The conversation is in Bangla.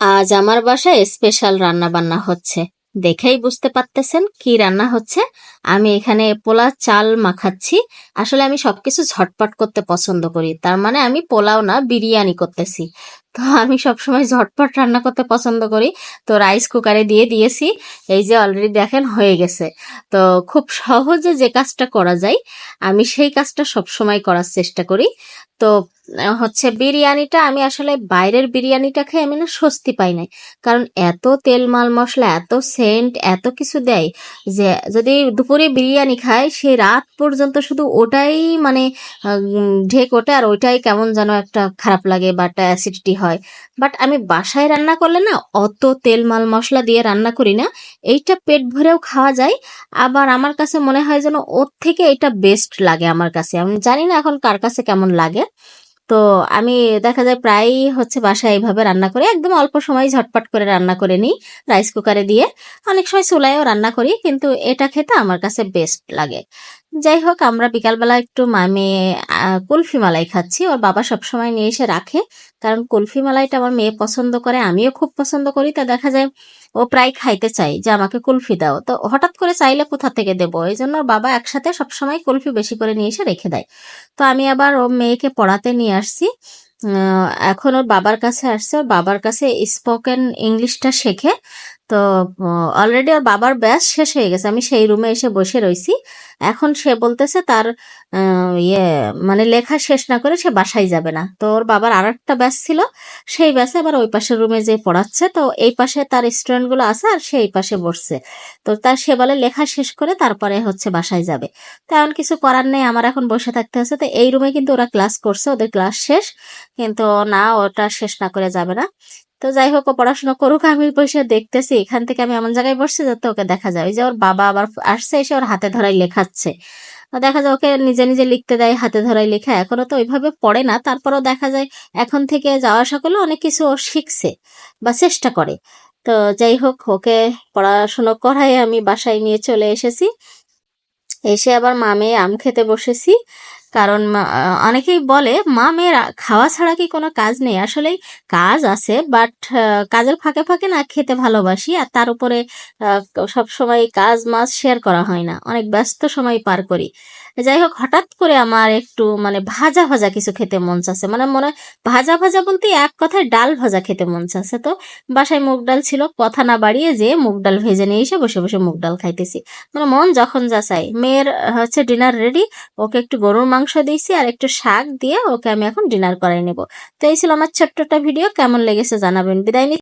আজ আমার বাসায় স্পেশাল রান্না বান্না হচ্ছে। দেখেই বুঝতে পারতেছেন কি রান্না হচ্ছে। আমি এখানে পোলা চাল মাখাচ্ছি। আসলে আমি সবকিছু ঝটপট করতে পছন্দ করি। তার মানে আমি পোলাও না, বিরিয়ানি করতেছি। তো আমি সবসময় ঝটপট রান্না করতে পছন্দ করি। তো রাইস কুকারে দিয়ে দিয়েছি। এই যে অলরেডি দেখেন হয়ে গেছে। তো খুব সহজে যে কাজটা করা যায়, আমি সেই কাজটা সবসময় করার চেষ্টা করি। তো হচ্ছে বিরিয়ানিটা, আমি আসলে বাইরের বিরিয়ানিটা খেয়ে আমি না স্বস্তি পাই নাই। কারণ এত তেল মাল মশলা, এত সেন্ট, এত কিছু দেয় যে যদি দুপুরে বিরিয়ানি খাই, সে রাত পর্যন্ত শুধু ওটাই মানে ঢেক ওটা আর ওইটাই কেমন যেন একটা খারাপ লাগে বা একটা অ্যাসিডিটি হয়। বাট আমি বাসায় রান্না করলে না, অত তেল মাল মশলা দিয়ে রান্না করি না। এইটা পেট ভরেও খাওয়া যায়। আবার আমার কাছে মনে হয় যেন ওর থেকে এটা বেস্ট লাগে আমার কাছে। আমি জানি না এখন কার কাছে কেমন লাগে। তো আমি দেখা যায় প্রায়ই হচ্ছে বাসায় এইভাবে রান্না করে। একদম অল্প সময় ঝটপট করে রান্না করে নিই রাইস কুকারে দিয়ে। অনেক সময় চুলায়ও রান্না করি, কিন্তু এটা খেতে আমার কাছে বেস্ট লাগে। যাই হোক, আমরা বিকালবেলা একটু মামে কুলফি মালাই খাচ্ছি। ওর বাবা সবসময় নিয়ে এসে রাখে। কারণ কুলফি মালাইটা আমার মেয়ে পছন্দ করে, আমিও খুব পছন্দ করি। তা দেখা যায় ও প্রায় খাইতে চাই যে আমাকে কুলফি দাও। তো হঠাৎ করে চাইলে কোথা থেকে দেবো? এই জন্য বাবা একসাথে সবসময় কুলফি বেশি করে নিয়ে এসে রেখে দেয়। তো আমি আবার ও মেয়েকে পড়াতে নিয়ে আসছি। এখন ওর বাবার কাছে আসছে। ওর বাবার কাছে স্পোকেন ইংলিশটা শেখে। তো অলরেডি ওর বাবার ব্যাস শেষ হয়ে গেছে। আমি সেই রুমে এসে বসে রইছি। এখন সে বলতেছে তার ইয়ে মানে লেখা শেষ না করে সে বাসায় যাবে না। তো ওর বাবার আর একটা ব্যাস ছিল, সেই ব্যাসে আবার ওই পাশের রুমে যে পড়াচ্ছে। তো এই পাশে তার স্টুডেন্টগুলো আছে আর সে এই পাশে বসছে। তো তার সে বলে লেখা শেষ করে তারপরে হচ্ছে বাসায় যাবে। তো তেমন কিছু করার নেই, আমার এখন বসে থাকতে হচ্ছে। তো এই রুমে কিন্তু ওরা ক্লাস করছে, ওদের ক্লাস শেষ। কিন্তু না, ওটা শেষ না করে যাবে না। তো যাই হোক, ও পড়াশোনা করুক, আমি বসে দেখতেছি, এখান থেকে আমি এমন জায়গায় বসছি যাতে ওকে দেখা যায়। ওই যে ওর বাবা আবার আসছে, এসে ওর হাতে ধরাই লেখাচ্ছে। দেখা যায় ওকে নিজে নিজে লিখতে দেয়, হাতে ধরাই লেখা। এখনও তো ওইভাবে পড়ে না, তারপরও দেখা যায় এখন থেকে যাওয়া আসা করলে অনেক কিছু ও শিখছে বা চেষ্টা করে। তো যাই হোক, ওকে পড়াশুনো করাই আমি বাসায় নিয়ে চলে এসেছি। এসে আবার মামে আম খেতে বসেছি। কারণ অনেকেই বলে, মা, মেয়ের খাওয়া ছাড়া কি কোনো কাজ নেই? আসলেই কাজ আছে, বাট কাজের ফাঁকে ফাঁকে না খেতে ভালোবাসি, আর তার উপরে সব সময় কাজ মাছ শেয়ার করা হয় না। অনেক ব্যস্ত সময় পার করি। যাই হোক, হঠাৎ করে আমার একটু মানে ভাজা ভাজা কিছু খেতে মন চাচ্ছে। মানে মনে ভাজা ভাজা বলতে এক কথায় ডাল ভাজা খেতে মন চাচ্ছে তো। বাসায় মুগ ডাল ছিল, কথা না বাড়িয়ে যে মুগ ডাল ভেজে নিয়ে এসে বসে বসে মুগ ডাল খাইতেছি। মানে মন যখন যা চাই মেয়ের হচ্ছে ডিনার রেডি ওকে একটু গরুর মাংস দিয়েছি আর একটু শাক দিয়ে ওকে আমি এখন ডিনার করাই নেব তো এই ছিল আমার ছোট্ট একটা ভিডিও কেমন লেগেছে জানাবেন বিদায়।